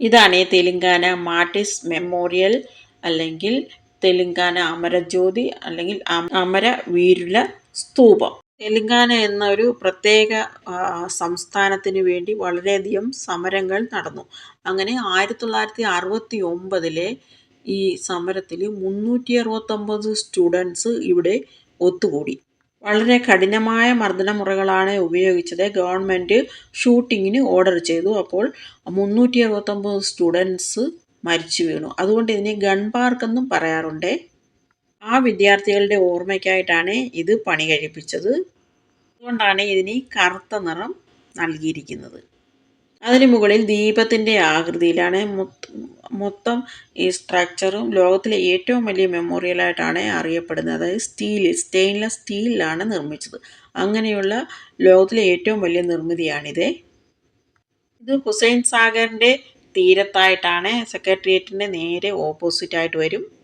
ഇതാണ് ഈ തെലുങ്കാന മാർട്ടിസ് മെമ്മോറിയൽ അല്ലെങ്കിൽ തെലുങ്കാന അമരജ്യോതി അല്ലെങ്കിൽ അമ- അമര വീരുല സ്തൂപം. തെലുങ്കാന എന്ന ഒരു പ്രത്യേക സംസ്ഥാനത്തിന് വേണ്ടി വളരെയധികം സമരങ്ങൾ നടന്നു. അങ്ങനെ ആയിരത്തി തൊള്ളായിരത്തി അറുപത്തി ഒമ്പതിലെ ഈ സമരത്തിൽ മുന്നൂറ്റി അറുപത്തൊമ്പത് സ്റ്റുഡൻസ് ഇവിടെ ഒത്തുകൂടി. വളരെ കഠിനമായ മർദ്ദനമുറകളാണ് ഉപയോഗിച്ചത്. ഗവൺമെന്റ് ഷൂട്ടിങ്ങിന് ഓർഡർ ചെയ്തു. അപ്പോൾ മുന്നൂറ്റി അറുപത്തൊമ്പത് സ്റ്റുഡൻസ് മരിച്ചു വീണു. അതുകൊണ്ട് ഇതിനെ ഗൺ പാർക്ക് എന്നും പറയാറുണ്ട്. ആ വിദ്യാർത്ഥികളുടെ ഓർമ്മയ്ക്കായിട്ടാണ് ഇത് പണി കഴിപ്പിച്ചത്. അതുകൊണ്ടാണ് ഇതിന് കറുത്ത നിറം നൽകിയിരിക്കുന്നത്. അതിന് മുകളിൽ ദീപത്തിന്റെ ആകൃതിയിലാണ് മൊത്ത- ഈ സ്ട്രക്ചറും ലോകത്തിലെ ഏറ്റവും വലിയ മെമ്മോറിയലായിട്ടാണ് അറിയപ്പെടുന്നത്. അതായത് സ്റ്റീൽ സ്റ്റെയിൻലെസ് സ്റ്റീലിലാണ് നിർമ്മിച്ചത്. അങ്ങനെയുള്ള ലോകത്തിലെ ഏറ്റവും വലിയ നിർമ്മിതിയാണിത്. ഇത് ഹുസൈൻ സാഗറിന്റെ തീരത്തായിട്ടാണ് സെക്രട്ടേറിയറ്റിന്റെ നേരെ ഓപ്പോസിറ്റായിട്ട് വരും.